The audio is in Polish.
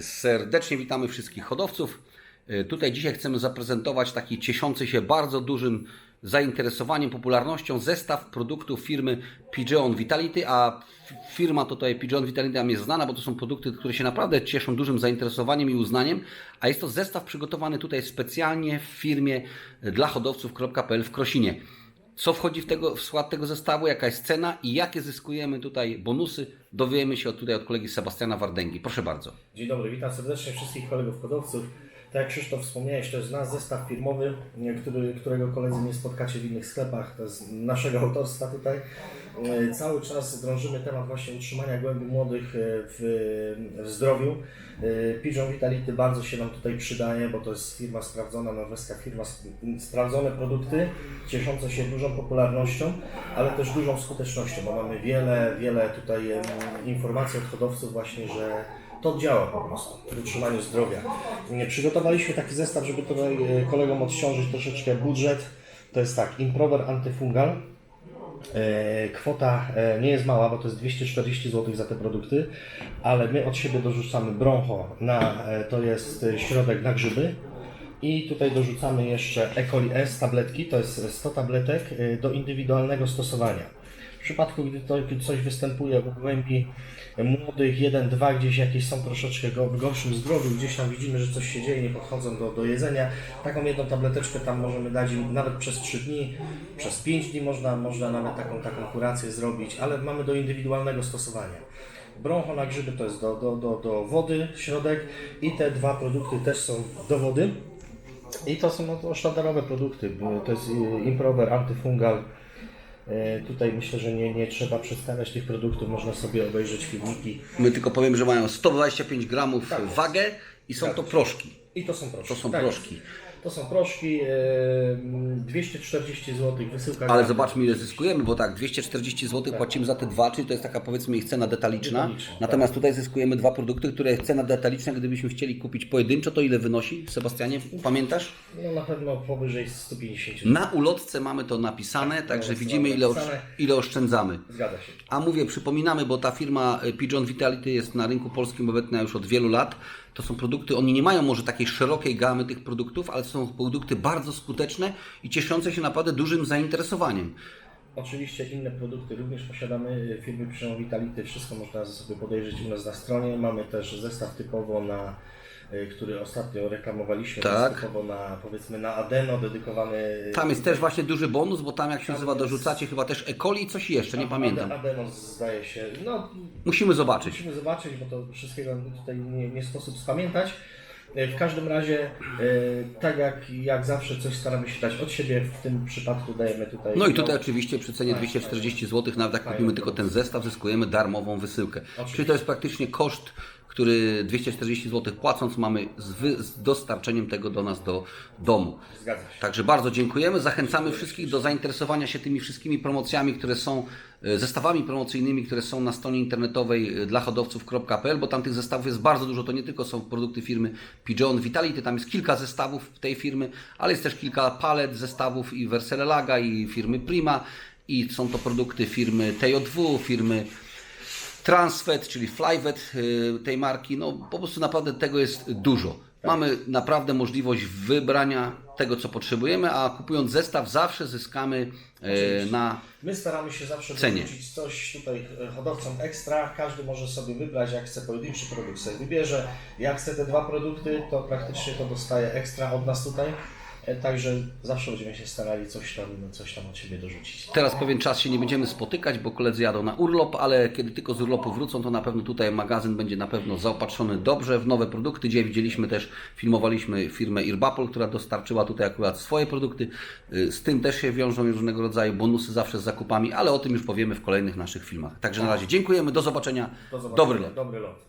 Serdecznie witamy wszystkich hodowców. E, Tutaj dzisiaj chcemy zaprezentować taki cieszący się bardzo dużym zainteresowaniem, popularnością zestaw produktów firmy Pigeon Vitality, a firma tutaj Pigeon Vitality nam jest znana, bo to są produkty, które się naprawdę cieszą dużym zainteresowaniem i uznaniem, a jest to zestaw przygotowany tutaj specjalnie w firmie dla hodowców.pl w Krosinie. Co wchodzi w, tego, w skład tego zestawu, jaka jest cena i jakie zyskujemy tutaj bonusy, dowiemy się od, tutaj od kolegi Sebastiana Wardęgi. Proszę bardzo. Dzień dobry, witam serdecznie wszystkich kolegów hodowców. Tak jak Krzysztof wspomniałeś, to jest nasz zestaw firmowy, który, którego koledzy nie spotkacie w innych sklepach, to jest naszego autorstwa tutaj. E, Cały czas drążymy temat właśnie utrzymania głębi młodych e, w, w zdrowiu. E, Pigeon Vitality bardzo się nam tutaj przydaje, bo to jest firma sprawdzona, norweska firma, sp- sprawdzone produkty, cieszące się dużą popularnością, ale też dużą skutecznością, bo mamy wiele, wiele tutaj informacji od hodowców właśnie, że to działa po prostu w utrzymaniu zdrowia. Przygotowaliśmy taki zestaw, żeby tutaj e, kolegom odciążyć troszeczkę budżet. To jest tak, Improver Antyfungal. E, Kwota e, nie jest mała, bo to jest 240 zł za te produkty, ale my od siebie dorzucamy broncho na, to jest środek na grzyby. I tutaj dorzucamy jeszcze E. coli S tabletki, to jest 100 tabletek do indywidualnego stosowania. W przypadku, gdy to, coś występuje u głębi młodych, 1-2, gdzieś jakieś są troszeczkę w gorszym zdrowiu, gdzieś tam widzimy, że coś się dzieje, nie podchodzą do, do jedzenia, taką jedną tableteczkę tam możemy dać im nawet przez 3 dni, przez 5 dni można, można nawet taką, taką kurację zrobić, ale mamy do indywidualnego stosowania. Broncho na grzyby to jest do, do, do, do wody, środek i te dwa produkty też są do wody. I to są no, to sztandarowe produkty. To jest y, Improver Antyfungal. E, Tutaj myślę, że nie, nie trzeba przedstawiać tych produktów, można sobie obejrzeć filmiki. My tylko powiem, że mają 125 gramów Tak jest. wagę i są Tak to jest. proszki. I to są proszki. To są Tak proszki. To są proszki, e, 240 zł, wysyłka. Ale zobaczmy ile zyskujemy, bo tak, 240 zł płacimy za te dwa, czyli to jest taka powiedzmy ich cena detaliczna. Detaliczna, Natomiast tutaj zyskujemy dwa produkty, które cena detaliczna, gdybyśmy chcieli kupić pojedynczo, to ile wynosi? Sebastianie, pamiętasz? No na pewno powyżej 150 zł. Na ulotce mamy to napisane, także jest widzimy ile, ile oszczędzamy. Zgadza się. A mówię, przypominamy, bo ta firma y, Pigeon Vitality jest na rynku polskim obecna już od wielu lat. To są produkty, oni nie mają może takiej szerokiej gamy tych produktów, ale są produkty bardzo skuteczne i cieszące się naprawdę dużym zainteresowaniem. Oczywiście inne produkty również posiadamy firmy Przyjom Vitality, wszystko można sobie podejrzeć u nas na stronie. Mamy też zestaw typowo na który ostatnio reklamowaliśmy, Tak. na powiedzmy na Adeno dedykowany Tam jest też właśnie duży bonus, bo tam jak się Tam nazywa, dorzucacie chyba też E. coli i coś jeszcze, nie pamiętam. Adeno zdaje się. No, Musimy zobaczyć. musimy zobaczyć, bo to wszystkiego tutaj nie, nie sposób spamiętać. E, W każdym razie, e, tak jak, jak zawsze, coś staramy się dać od siebie. W tym przypadku dajemy tutaj. No i tutaj oczywiście przy cenie 240 zł, nawet jak Fajny kupimy tylko ten zestaw, zyskujemy darmową wysyłkę. Oczywiście. Czyli to jest praktycznie koszt, który 240 zł płacąc mamy z, wy, z dostarczeniem tego do nas do domu. Zgadza się. Także bardzo dziękujemy. Zachęcamy wszystkich do zainteresowania się tymi wszystkimi promocjami, które są, e, zestawami promocyjnymi, które są na stronie internetowej e, dla hodowców.pl, bo tam tych zestawów jest bardzo dużo. To nie tylko są produkty firmy Pigeon Vitality, tam jest kilka zestawów tej firmy, ale jest też kilka palet zestawów i Versele Laga i firmy Prima i są to produkty firmy TJW, firmy Transfet, czyli Flyvet y, tej marki, no po prostu naprawdę tego jest dużo. Mamy naprawdę możliwość wybrania tego, co potrzebujemy, a kupując zestaw zawsze zyskamy e, na... My staramy się zawsze Cenie. coś tutaj e, hodowcom ekstra. Każdy może sobie wybrać, jak chce pojedynczy produkt sobie wybierze. Jak chce te dwa produkty, to praktycznie to dostaje ekstra od nas tutaj. E, Także zawsze będziemy się starali coś tam, coś tam od siebie dorzucić. Teraz pewien czas się nie będziemy spotykać, bo koledzy jadą na urlop, ale kiedy tylko z urlopu wrócą, to na pewno tutaj magazyn będzie na pewno zaopatrzony dobrze w nowe produkty. Dzisiaj widzieliśmy też, filmowaliśmy firmę Irbapol, która dostarczyła tutaj akurat swoje produkty. Y, Z tym też się wiążą różnego rodzaju bonusy zawsze z zakupami, ale o tym już powiemy w kolejnych naszych filmach. Także na razie dziękujemy, do zobaczenia. Do zobaczenia. Dobry lot. Dobry lot.